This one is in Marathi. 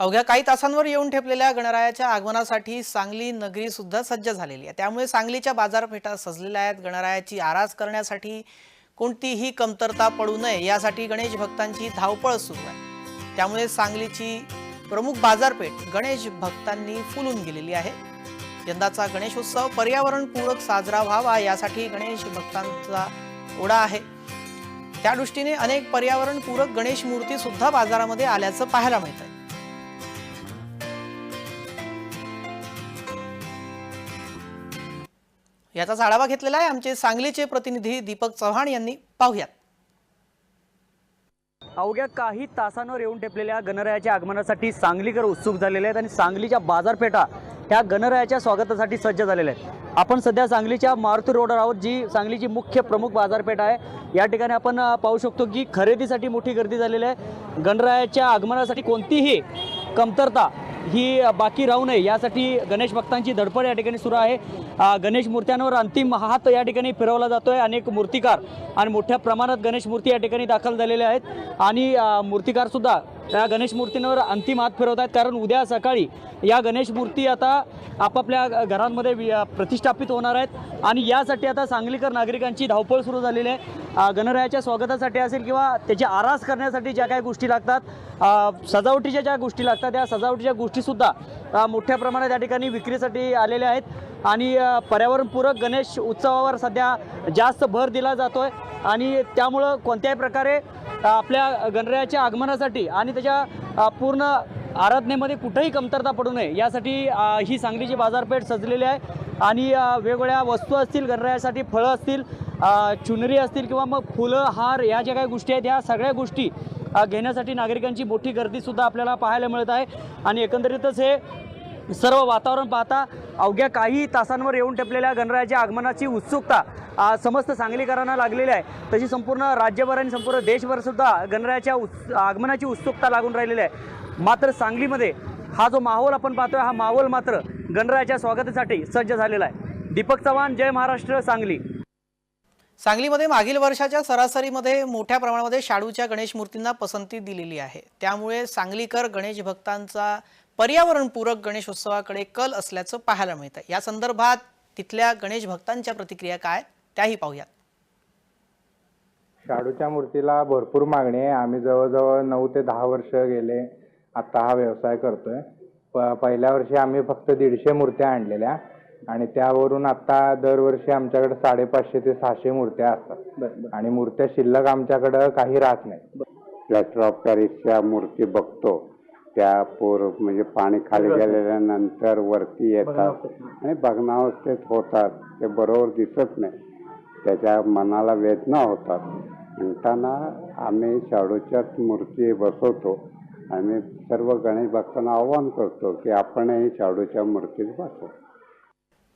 अवघ्या काही तासांवर येऊन ठेपलेल्या गणरायाच्या आगमनासाठी सांगली नगरी सुद्धा सज्ज झालेली आहे. त्यामुळे सांगलीच्या बाजारपेठा सजलेल्या आहेत. गणरायाची आरास करण्यासाठी कोणतीही कमतरता पडू नये यासाठी गणेश भक्तांची धावपळ सुरू आहे. त्यामुळे सांगलीची प्रमुख बाजारपेठ गणेश भक्तांनी फुलून गेलेली आहे. यंदाचा गणेशोत्सव पर्यावरणपूरक साजरा व्हावा यासाठी गणेश भक्तांचा ओढा आहे. त्या दृष्टीने अनेक पर्यावरणपूरक गणेश मूर्ती सुद्धा बाजारामध्ये आल्याचं पाहायला मिळतं याचाच आढावा घेतलेला आहे. आमचे सांगलीचे प्रतिनिधी दीपक चव्हाण यांनी पाहुयात. अवघ्या काही तासांवर येऊन ठेपलेल्या गणरायाच्या आगमनासाठी सांगलीकर उत्सुक झालेले आहेत आणि सांगलीच्या बाजारपेठा ह्या गणरायाच्या स्वागतासाठी सज्ज झालेल्या आहेत. आपण सध्या सांगलीच्या मारुती रोडवर आहोत जी सांगलीची मुख्य प्रमुख बाजारपेठ आहे. या ठिकाणी आपण पाहू शकतो की खरेदीसाठी मोठी गर्दी झालेली आहे. गणरायाच्या आगमनासाठी कोणतीही कमतरता ही बाकी राहू नये. यासाठी गणेश भक्तांची धडपड या ठिकाणी सुरू आहे. गणेश मूर्त्यांवर अंतिम हात या ठिकाणी फिरवला जातो आहे अनेक मूर्तिकार आणि मोठ्या प्रमाणात गणेश मूर्ती या ठिकाणी दाखल झालेल्या आहेत. आणि मूर्तिकारसुद्धा या गणेश मूर्तींवर अंतिम हात फिरवत आहेत. कारण उद्या सकाळी या गणेश मूर्ती आता आपापल्या घरांमध्ये प्रतिष्ठापित होणार आहेत. आणि यासाठी आता सांगलीकर नागरिकांची धावपळ सुरू झालेली आहे. गणरायाच्या स्वागतासाठी असेल किंवा त्याची आरास करण्यासाठी ज्या काही गोष्टी लागतात सजावटीच्या ज्या गोष्टी लागतात त्या सजावटीच्या गोष्टीसुद्धा मोठ्या प्रमाणात या ठिकाणी विक्रीसाठी आलेल्या आहेत. आणि पर्यावरणपूरक गणेश उत्सवावर सध्या जास्त भर दिला जातो आहे आणि त्यामुळं कोणत्याही प्रकारे आपल्या गणरायाच्या आगमनासाठी आणि त्याच्या पूर्ण आराधनेमध्ये कुठेही कमतरता पडू नये यासाठी ही सांगलीची बाजारपेठ सजलेली आहे. आणि वेगवेगळ्या वस्तू असतील गणरायासाठी फळं असतील चुनरी असतील किंवा मग फुलं हार या ज्या काही गोष्टी आहेत या सगळ्या गोष्टी घेण्यासाठी नागरिकांची मोठी गर्दीसुद्धा आपल्याला पाहायला मिळत आहे. आणि एकंदरीतच हे सर्व वातावरण पाहता अवघ्या काही तासांवर येऊन टपलेल्या गणरायाच्या आगमनाची उत्सुकता समस्त सांगलीकरांना लागलेली आहे. तशी संपूर्ण राज्यभर आणि संपूर्ण देशभर सुद्धा गणरायाच्या उत्स आगमनाची उत्सुकता लागून राहिलेली आहे. मात्र सांगलीमध्ये हा जो माहोल आपण पाहतोय हा माहोल मात्र गणरायाच्या स्वागतासाठी सज्ज झालेला आहे. दीपक चव्हाण जय महाराष्ट्र सांगली. सांगलीमध्ये मागील वर्षाच्या सरासरीमध्ये मोठ्या प्रमाणामध्ये शाडूच्या गणेश मूर्तींना पसंती दिलेली आहे. त्यामुळे सांगलीकर गणेश भक्तांचा पर्यावरणपूरक गणेशोत्सवाकडे कल असल्याचं पाहायला मिळतं या संदर्भात तिथल्या गणेश भक्तांच्या प्रतिक्रिया काय त्याही पाहूयात. शाडूच्या मूर्तीला भरपूर मागणी आहे. आम्ही जवळजवळ नऊ ते दहा वर्ष गेले आता हा व्यवसाय करतोय. प पहिल्या वर्षी आम्ही फक्त दीडशे मूर्त्या आणलेल्या. आणि त्यावरून आता दरवर्षी आमच्याकडे साडेपाचशे ते सहाशे मूर्त्या असतात. आणि मूर्त्या शिल्लक आमच्याकडं काही राहत नाही. प्लॅस्टर ऑफ पॅरिसच्या मूर्ती बघतो. त्या पोर म्हणजे पाणी खाली गेल्यानंतर वरती येतात आणि भग्नावस्थेत होतात. ते बरोबर दिसत नाही. त्याच्या मनाला वेदना होतात. म्हणताना आम्ही शाडूच्याच मूर्ती बसवतो. आणि सर्व गणेश भक्तांना आव्हान करतो की आपणही शाडूच्या मूर्तीत बसवा